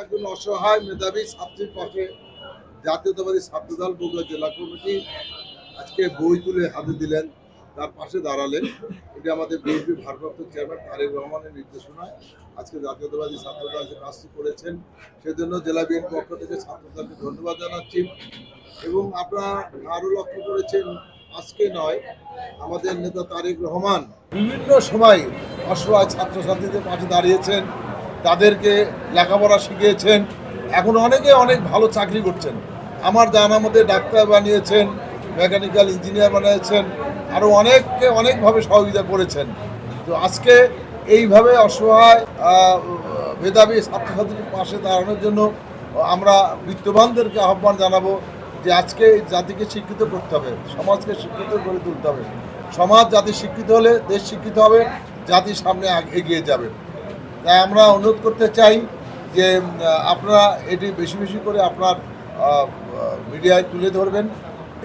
একজন অসহায় মেধাবী ছাত্রীর পাশে জাতীয়তাবাদী ছাত্রদল বগুড়া জেলা কমিটি আজকে বই তুলে হাতে দিলেন, তার পাশে দাঁড়ালেন। এটা আমাদের বিএনপি ভারপ্রাপ্ত চেয়ারম্যান তারেক রহমানের নির্দেশনায় আজকে জাতীয়তাবাদী ছাত্রদল যে কাজটি করেছেন, সেজন্য জেলা বিএনপি পক্ষ থেকে ছাত্রদলকে ধন্যবাদ জানাচ্ছি। এবং আপনারা আরও লক্ষ্য করেছেন আজকে নয়, আমাদের নেতা তারেক রহমান বিভিন্ন সময় অসহায় ছাত্রছাত্রীদের পাশে দাঁড়িয়েছেন, তাদেরকে লেখাপড়া শিখিয়েছেন, এখন অনেকে অনেক ভালো চাকরি করছেন। আমার জানা মধ্যে ডাক্তার বানিয়েছেন, মেকানিক্যাল ইঞ্জিনিয়ার বানিয়েছেন আরও অনেককে অনেকভাবে সহযোগিতা করেছেন। তো আজকে এইভাবে অসহায় মেধাবী ছাত্রছাত্রীর পাশে দাঁড়ানোর জন্য আমরা বিত্তবানদেরকে আহ্বান জানাব। যে আজকে জাতিকে শিক্ষিত করতে হবে, সমাজকে শিক্ষিত করে তুলতে হবে। সমাজ জাতি শিক্ষিত হলে দেশ শিক্ষিত হবে, জাতি সামনে এগিয়ে যাবে। তাই আমরা অনুরোধ করতে চাই যে আপনারা এটি বেশি বেশি করে আপনার মিডিয়ায় তুলে ধরবেন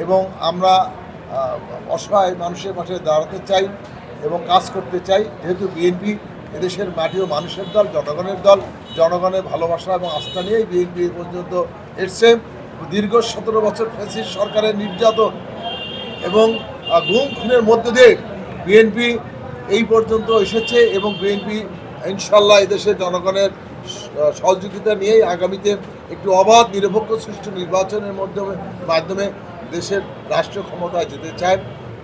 এবং আমরা অসহায় মানুষের পাশে দাঁড়াতে চাই এবং কাজ করতে চাই। যেহেতু বিএনপি এদেশের মাটি ও মানুষের দল, জনগণের দল, জনগণের ভালোবাসা এবং আস্থা নিয়েই বিএনপি পর্যন্ত এসছে। দীর্ঘ সতেরো বছর ফ্যাসিস্ট সরকারের নির্যাতন এবং গুম খুনের মধ্য দিয়ে বিএনপি এই পর্যন্ত এসেছে এবং বিএনপি ইনশাল্লাহ এদেশের জনগণের সহযোগিতা নিয়েই আগামীতে একটু অবাধ নিরপেক্ষ সুষ্ঠু নির্বাচনের মাধ্যমে মাধ্যমে দেশের রাষ্ট্র ক্ষমতায় যেতে চায়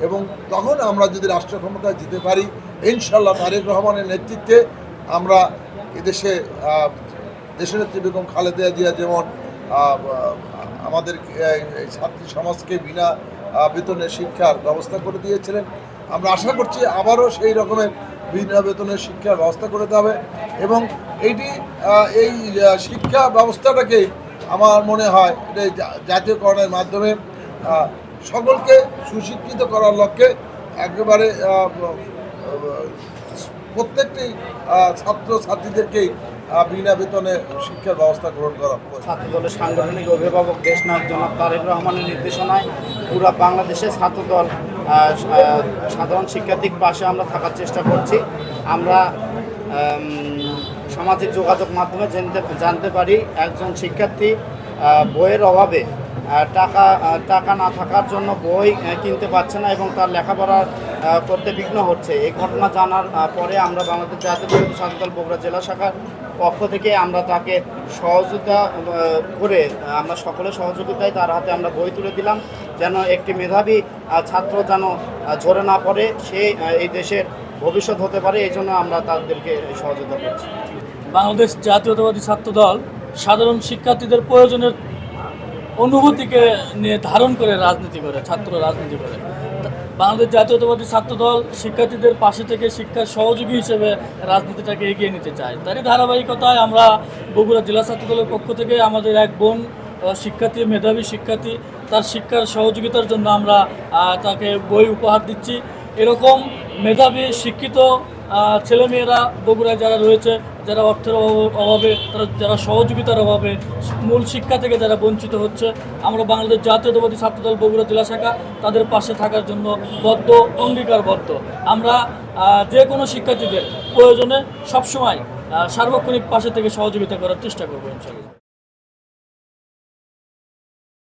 এবং তখন আমরা যদি রাষ্ট্র ক্ষমতায় যেতে পারি, ইনশাল্লাহ তারেক রহমানের নেতৃত্বে আমরা এদেশে দেশনেত্রী বেগম খালেদা জিয়া যেমন আমাদের ছাত্রী সমাজকে বিনা আহ, বেতনে শিক্ষার ব্যবস্থা করে দিয়েছিলেন। আমরা আশা করছি আবারও সেই রকমের বিনা বেতনের শিক্ষার ব্যবস্থা করে দেওয়া হবে এবং এইটি এই শিক্ষা ব্যবস্থাটাকে আমার মনে হয় এটা জাতীয়করণের মাধ্যমে সকলকে সুশিক্ষিত করার লক্ষ্যে একেবারে প্রত্যেকটি ছাত্র ছাত্রীদেরকেই বিনা বেতনে শিক্ষার ব্যবস্থা গ্রহণ করা হবে। ছাত্রদলের সাংগঠনিক অভিভাবক দেশনায়ক জনাব তারেক রহমানের নির্দেশনায় পুরো বাংলাদেশের ছাত্রদল আহ, আহ, সাধারণ শিক্ষার্থীর পাশে আমরা থাকার চেষ্টা করছি আমরা সামাজিক যোগাযোগ মাধ্যমে জানতে জানতে পারি একজন শিক্ষার্থী বইয়ের অভাবে টাকা টাকা না থাকার জন্য বই কিনতে পারছে না এবং তার লেখাপড়া করতে বিঘ্ন হচ্ছে এই ঘটনা জানার পরে আমরা বাংলাদেশ জাতীয় ছাত্রদল বগুড়া জেলা শাখার পক্ষ থেকে আমরা তাকে সহযোগিতা করে আমরা সকলের সহযোগিতায় তার হাতে আমরা বই তুলে দিলাম, যেন একটি মেধাবী ছাত্র যেন ঝরে না পড়ে, সে এই দেশের ভবিষ্যৎ হতে পারে, এই জন্য আমরা তাদেরকে সহযোগিতা করছি। বাংলাদেশ জাতীয়তাবাদী ছাত্রদল সাধারণ শিক্ষার্থীদের প্রয়োজনের অনুভূতিকে নিয়ে ধারণ করে রাজনীতি করে, ছাত্র রাজনীতি করে। বাংলাদেশ জাতীয়তাবাদী ছাত্র দল শিক্ষার্থীদের পাশে থেকে শিক্ষার সহযোগী হিসেবে রাজনীতিটাকে এগিয়ে নিতে চায়। তারই ধারাবাহিকতায় আমরা বগুড়া জেলা ছাত্র দলের পক্ষ থেকে আমাদের এক বোন শিক্ষার্থী, মেধাবী শিক্ষার্থী, তার শিক্ষার সহযোগিতার জন্য আমরা তাকে বই উপহার দিচ্ছি। এরকম মেধাবী, শিক্ষিত ছেলেমেয়েরা, বগুড়ায় যারা রয়েছে, যারা অর্থের অভাব- তারা যারা সহযোগিতার অভাবে মূল শিক্ষা থেকে যারা বঞ্চিত হচ্ছে, আমরা বাংলাদেশ জাতীয়তাবাদী ছাত্রদল বগুড়া জেলা শাখা তাদের পাশে থাকার জন্য বদ্ধ, অঙ্গীকারবদ্ধ। আমরা যে কোনো শিক্ষার্থীদের প্রয়োজনে সবসময় সার্বক্ষণিক পাশে থেকে সহযোগিতা করার চেষ্টা করব